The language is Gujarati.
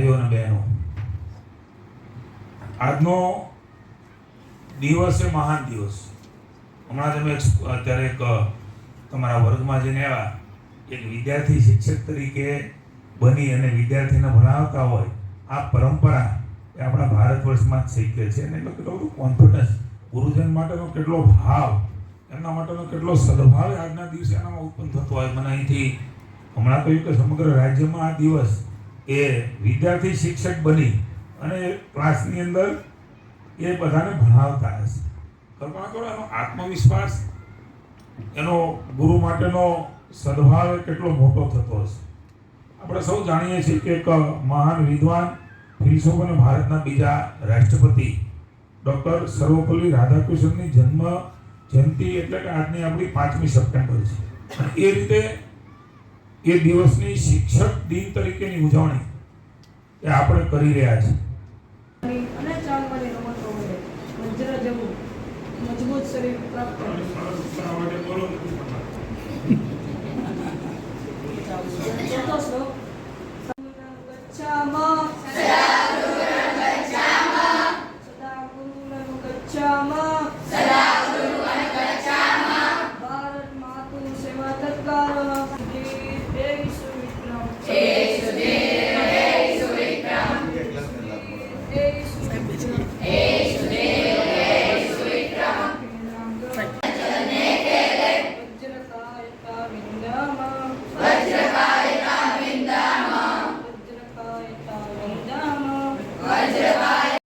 ભાઈઓ અને બહેનો. આજનો દિવસ એ મહાન દિવસ. હમણાં તમે અત્યારે એક, તમારા વર્ગમાં જઈને આવ્યા. એક વિદ્યાર્થી શિક્ષક તરીકે બની અને વિદ્યાર્થીને ભણાવતા હોય, આ પરંપરા એ આપણા ભારત વર્ષમાં જ શીખે છે અને એટલો કેટલો બધું કોન્ફિડન્સ ગુરુજન માટેનો કેટલો ભાવ, એમના માટેનો કેટલો સદભાવ આજના દિવસે એનામાં ઉત્પન્ન થતો હોય. મને અહીંથી હમણાં કહ્યું કે સમગ્ર રાજ્યમાં આ દિવસ એ વિદ્યાર્થી શિક્ષક બની અને ક્લાસની અંદર એ બધાને ભણાવતા હશે. કલ્પના કરો એનો આત્મવિશ્વાસ, એનો ગુરુ માટેનો સદભાવ કેટલો મોટો થતો હશે. આપણે સૌ જાણીએ છીએ કે એક મહાન વિદ્વાન, ફિલસોફ અને ભારતના બીજા રાષ્ટ્રપતિ ડૉક્ટર સર્વપલ્લી રાધાકૃષ્ણની જન્મ જયંતિ એટલે કે આજની આપણી પાંચમી સપ્ટેમ્બર છે. એ રીતે એ દિવસની શિક્ષક દિન તરીકેની ઉજવણી એ આપણે કરી રહ્યા છીએ અને ચાલવાની રમતો જેવું મજબૂત શરીર પ્રાપ્ત કરે.